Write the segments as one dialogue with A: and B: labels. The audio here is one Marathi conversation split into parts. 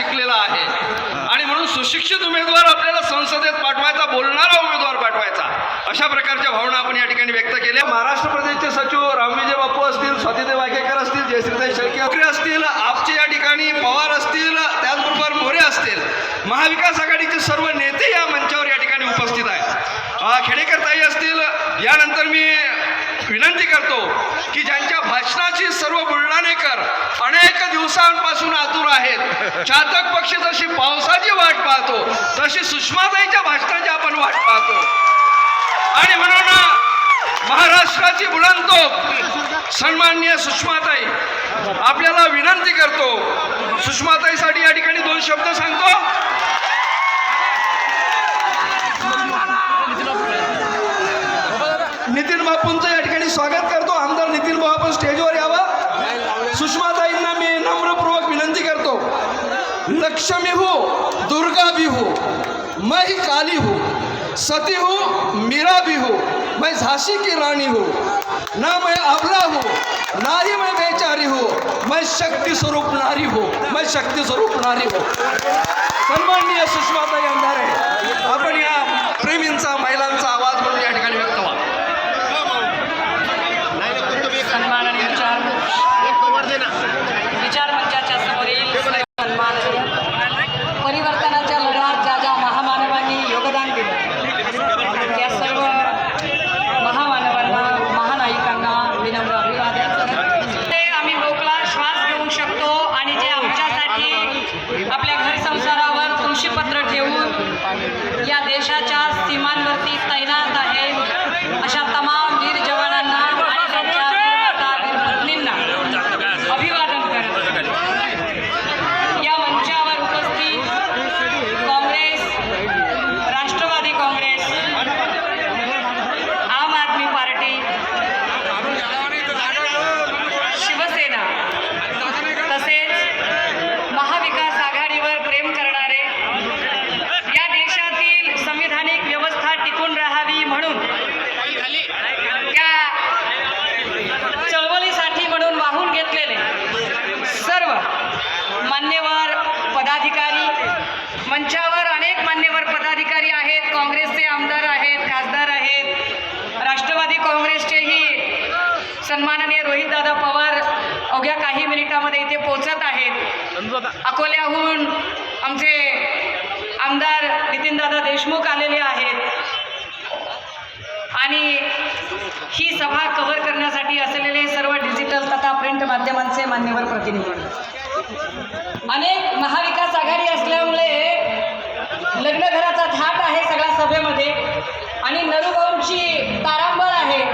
A: शिकलेला आहे. आणि म्हणून सुशिक्षित उमेदवार आपल्याला संसदेत पाठवायचा बोलणारा उमेदवार पाठवायचा. अशा प्रकारच्या भावना आपण या ठिकाणी व्यक्त केल्या. महाराष्ट्र प्रदेशचे सचिव रामविजय बापू असतील स्वातीदेव वाकेकर असतील जयश्रीताई शेळके असतील आपचे या ठिकाणी पवार असतील त्याचबरोबर मोरे असतील. महाविकास आघाडीचे सर्व नेते या मंचावर या ठिकाणी उपस्थित आहेत. खेडेकर ताई असतील यानंतर मी विनंती करतो की ज्यांच्या भाषणाची सर्व बुलढाणेकर अनेक दिवसांपासून आतुर आहेत. चातक पक्ष जशी पावसाची वाट पाहतो तशी सुषमाताईच्या भाषणाची आपण वाट पाहतो. आणि म्हणून महाराष्ट्राची बुलंदोक सन्माननीय सुषमाताई आपल्याला विनंती करतो. सुषमाताईसाठी या ठिकाणी दोन शब्द सांगतो नितीन बापूंचं या ठिकाणी स्वागत करतो आमदार नितीन भाऊ आपण स्टेजवर यावं सुषमाताईंना मी नम्रपूर्वक विनंती करतो लक्ष्मी हो दुर्गा भी हो की काली हूँ सती हूँ मीरा भी हूँ मैं झांसी की रानी हूँ। ना मैं अबला हूँ ना ही मैं बेचारी हूँ मैं शक्ति स्वरूप नारी हूँ मैं शक्ति स्वरूप नारी हूँ। सन्माननीय सुषमाताई अंधारे आपण या प्रेमींचा
B: महिला নাম্বার সিক্স मंचावर अनेक मान्यवर पदाधिकारी आहेत काँग्रेसचे आमदार आहेत खासदार आहेत. राष्ट्रवादी काँग्रेसचेही सन्माननीय रोहितदादा पवार अवघ्या काही मिनिटामध्ये इथे पोचत आहेत. अकोल्याहून आमचे आमदार नितीनदादा देशमुख आलेले आहेत. आणि ही सभा कव्हर करण्यासाठी असलेले सर्व डिजिटल तथा प्रिंट माध्यमांचे मान्यवर प्रतिनिधी. अनेक महाविकास आघाडी असल्यामुळे लग्नघराचा थाट आहे सगळ्या सभेमध्ये. आणि नरुभाऊंची तारांबळ आहे.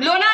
A: लोणार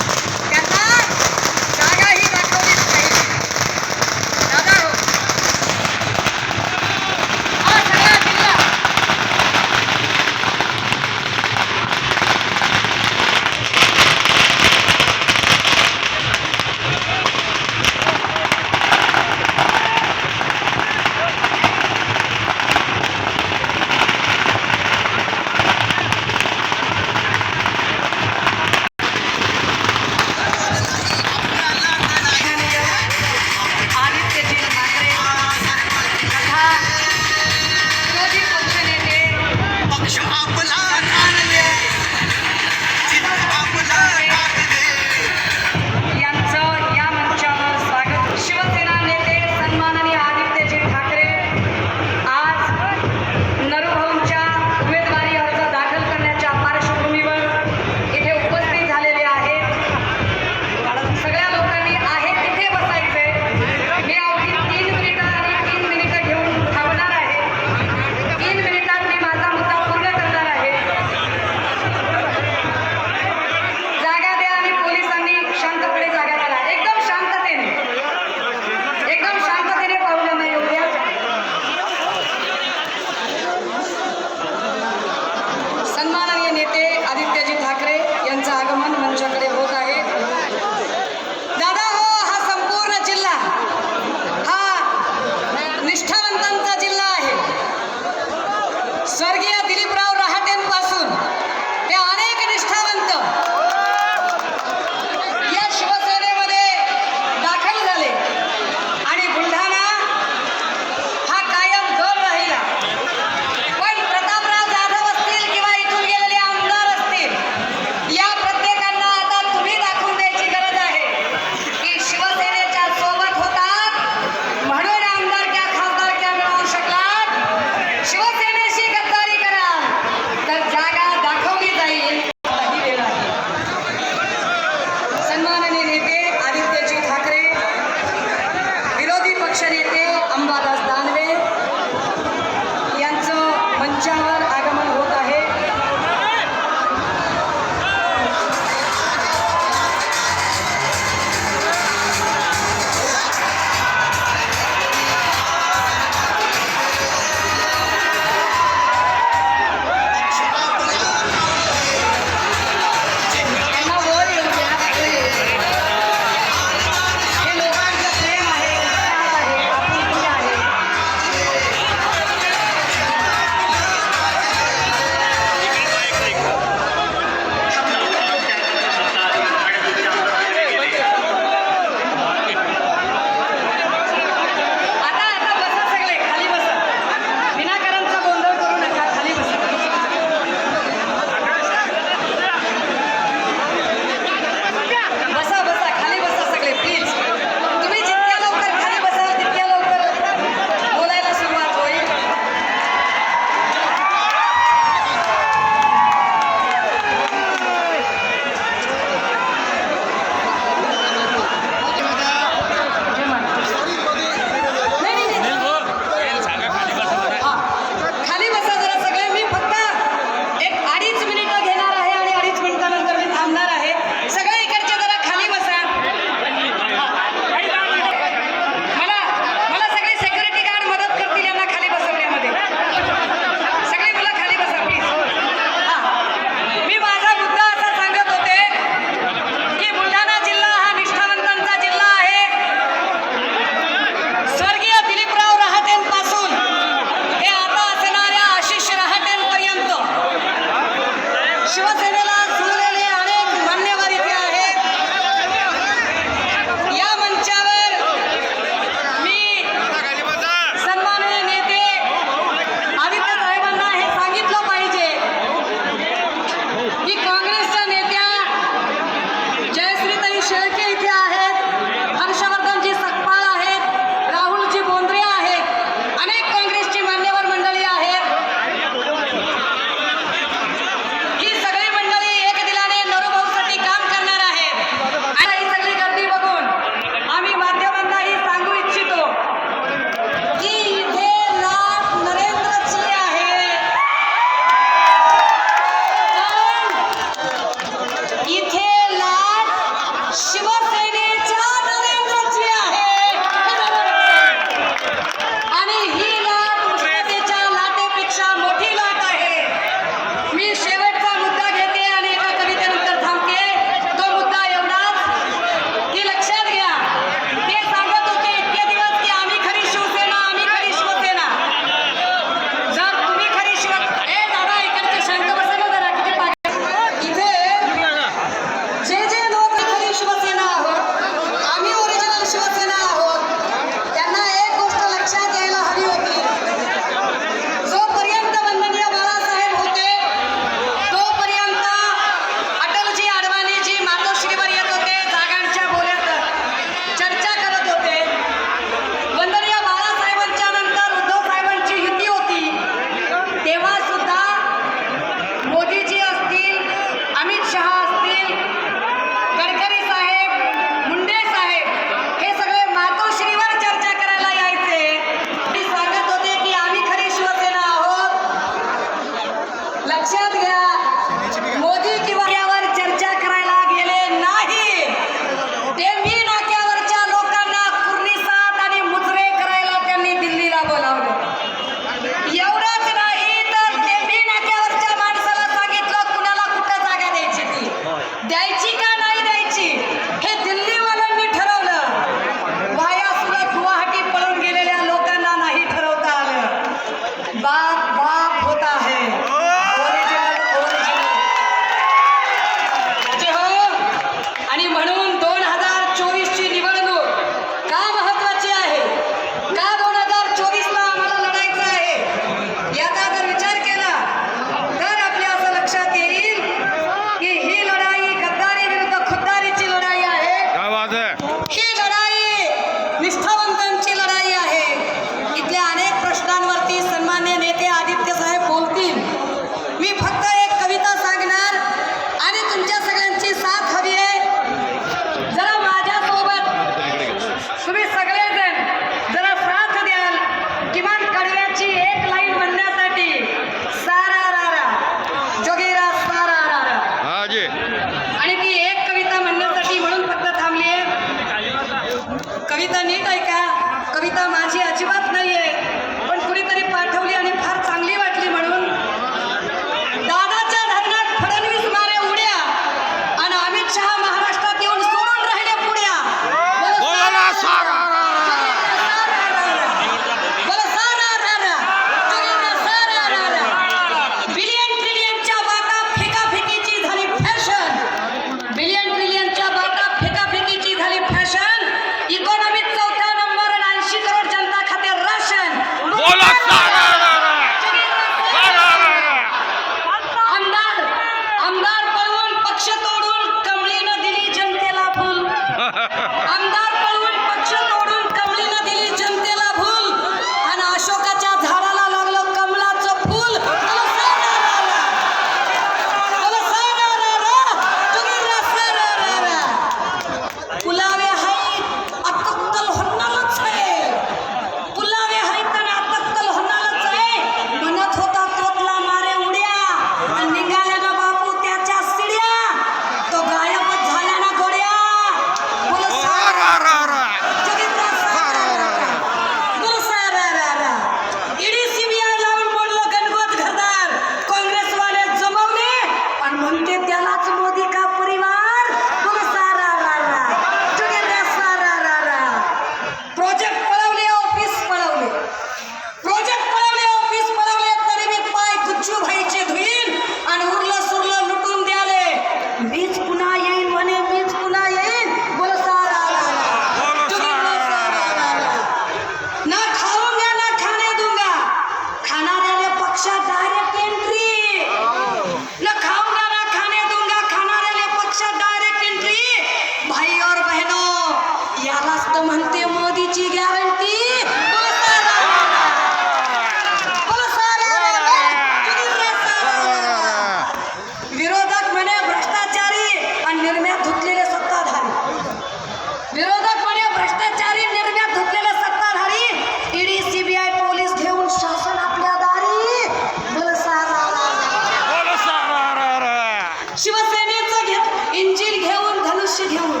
B: शिवसेनेचं घेत इंजिन घेऊन धनुष्य घेऊन.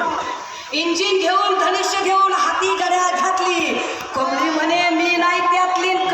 B: इंजिन घेऊन धनुष्य घेऊन हाती गड्या घातली. कोंबडी म्हणे मी नाही त्यातली.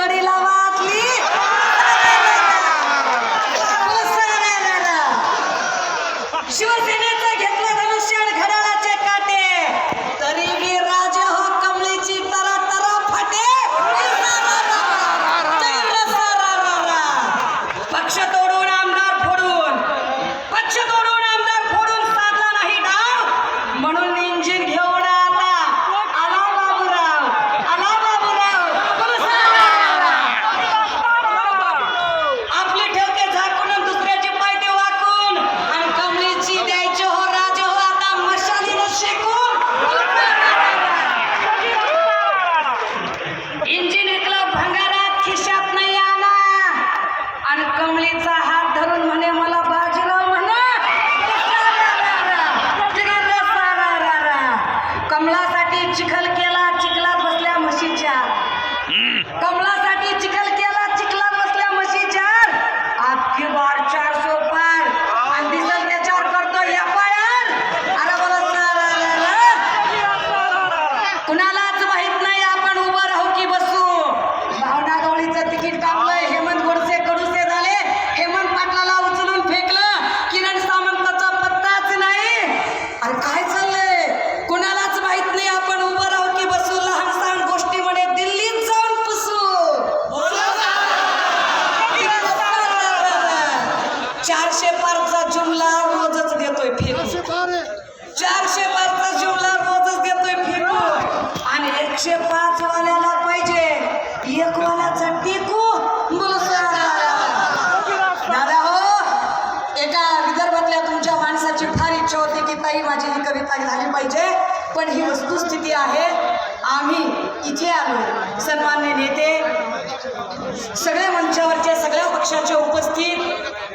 B: सगळ्या मंचावरच्या सगळ्या पक्षाच्या उपस्थित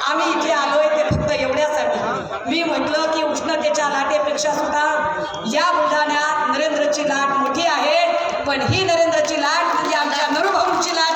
B: आम्ही इथे आलोय ते फक्त एवढ्यासाठी. मी म्हटलं की उष्णतेच्या लाटेपेक्षा सुद्धा या बुलढाण्यात नरेंद्रची लाट मोठी आहे पण ही नरेंद्रची लाट म्हणजे आमच्या नरुभाऊंची लाट